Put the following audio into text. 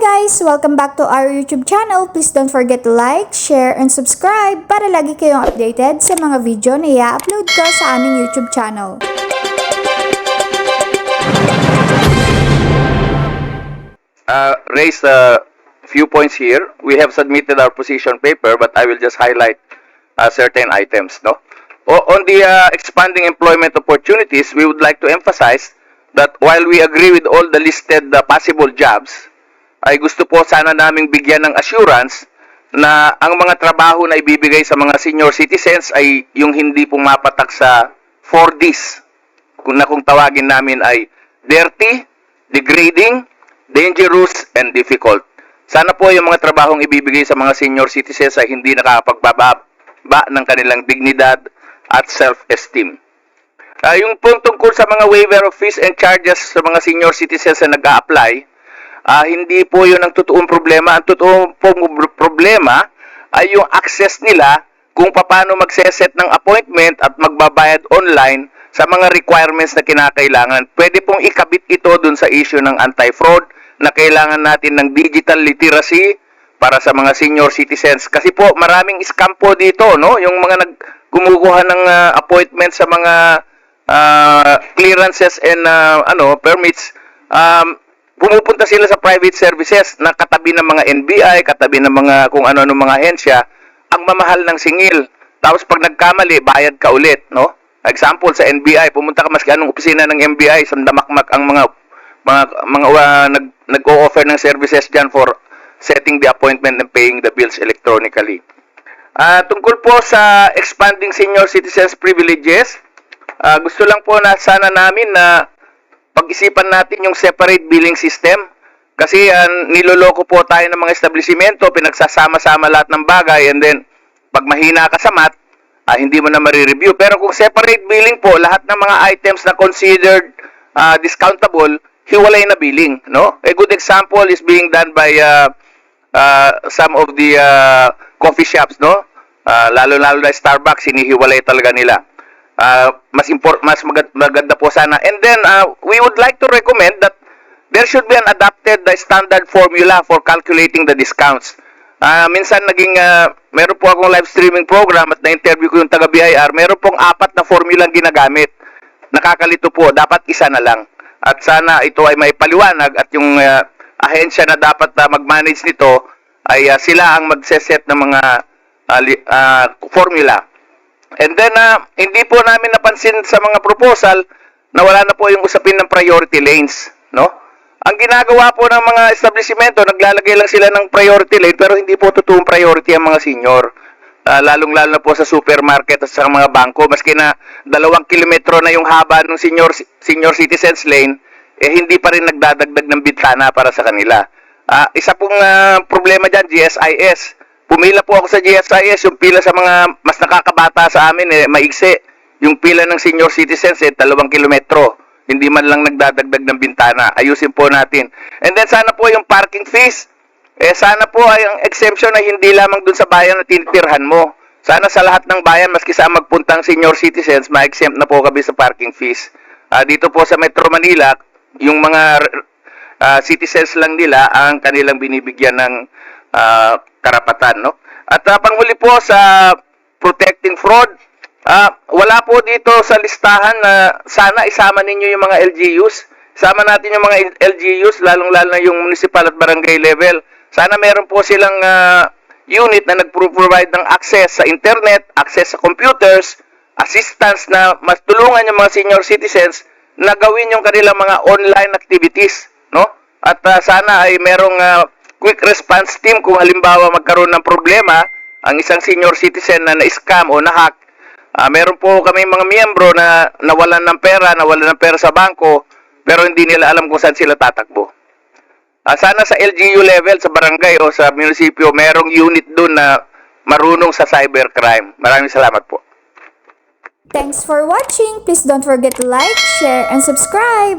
guys! Welcome back to our YouTube channel. Please don't forget to like, share, and subscribe para lagi kayong updated sa mga video na i-upload ko sa aming YouTube channel. uh, raised a few points here. We have submitted our position paper, but I will just highlight uh, certain items. No, o- on the uh, expanding employment opportunities, we would like to emphasize that while we agree with all the listed uh, possible jobs, ay gusto po sana naming bigyan ng assurance na ang mga trabaho na ibibigay sa mga senior citizens ay yung hindi pumapatak sa 4Ds kung na kung tawagin namin ay dirty, degrading, dangerous, and difficult. Sana po yung mga trabahong ibibigay sa mga senior citizens ay hindi nakakapagbaba ng kanilang dignidad at self-esteem. Ah, yung pong tungkol sa mga waiver of fees and charges sa mga senior citizens na nag ah, hindi po yun ang totoong problema. Ang totoong problema ay yung access nila kung paano magseset ng appointment at magbabayad online sa mga requirements na kinakailangan. Pwede pong ikabit ito dun sa issue ng anti-fraud na kailangan natin ng digital literacy para sa mga senior citizens. Kasi po maraming scam po dito, no? Yung mga nag gumukuha ng ah, appointment sa mga ah, clearances and ah, ano permits um, pumupunta sila sa private services na katabi ng mga NBI, katabi ng mga kung ano-ano mga ahensya, ang mamahal ng singil. Tapos pag nagkamali, bayad ka ulit, no? Example sa NBI, pumunta ka maski anong opisina ng NBI, sandamakmak ang mga mga mga uh, nag nag-o-offer ng services diyan for setting the appointment and paying the bills electronically. Ah, tungkol po sa expanding senior citizens privileges, ah, gusto lang po na sana namin na pag-isipan natin yung separate billing system. Kasi uh, niloloko po tayo ng mga establishmento, pinagsasama-sama lahat ng bagay, and then, pag mahina ka sa math, ah, hindi mo na marireview. Pero kung separate billing po, lahat ng mga items na considered ah, discountable, hiwalay na billing. No? A good example is being done by uh, uh, some of the uh, coffee shops, no? Uh, lalo-lalo na Starbucks, hinihiwalay talaga nila. Uh, mas import, mas maganda, po sana. And then, uh, we would like to recommend that there should be an adapted uh, standard formula for calculating the discounts. Ah, minsan naging uh, meron po akong live streaming program at na-interview ko yung taga BIR, meron pong apat na formula ang ginagamit. Nakakalito po, dapat isa na lang. At sana ito ay may paliwanag at yung uh, ahensya na dapat uh, mag-manage nito ay uh, sila ang magse-set ng mga uh, uh, formula. And then, uh, hindi po namin napansin sa mga proposal na wala na po yung usapin ng priority lanes, no? Ang ginagawa po ng mga establishmento, naglalagay lang sila ng priority lane pero hindi po totoong priority ang mga senior. Ah, lalong-lalo na po sa supermarket at sa mga bangko, maski na dalawang kilometro na yung haba ng senior senior citizens lane, eh hindi pa rin nagdadagdag ng bintana para sa kanila. Ah, isa pong ah, problema diyan, GSIS. Pumila po ako sa GSIS, yung pila sa mga mas nakakabata sa amin eh maigsi. Yung pila ng senior citizens eh dalawang kilometro. Hindi man lang nagdadagdag ng bintana. Ayusin po natin. And then sana po yung parking fees. Eh sana po ay ang exemption ay hindi lamang dun sa bayan na tinitirhan mo. Sana sa lahat ng bayan, maski sa magpuntang senior citizens, ma-exempt na po kami sa parking fees. Ah, dito po sa Metro Manila, yung mga ah, citizens lang nila ang kanilang binibigyan ng karapatan, no? At ah, panghuli po sa protecting fraud, ah, wala po dito sa listahan na sana isama ninyo yung mga LGUs. Sama natin yung mga LGUs, lalong-lalo na yung municipal at barangay level. Sana meron po silang ah, unit na nag-provide ng access sa internet, access sa computers, assistance na mas tulungan yung mga senior citizens na gawin yung kanilang mga online activities, no? At ah, sana ay merong ah, quick response team kung halimbawa magkaroon ng problema ang isang senior citizen na na-scam o na-hack. Ah, meron po kami mga miyembro na nawalan ng pera, nawalan ng pera sa bangko, pero hindi nila alam kung saan sila tatakbo. Ah, sana sa LGU level, sa barangay o sa munisipyo, merong unit doon na marunong sa cybercrime. Maraming salamat po. Thanks for watching! Please don't forget to like, share, and subscribe!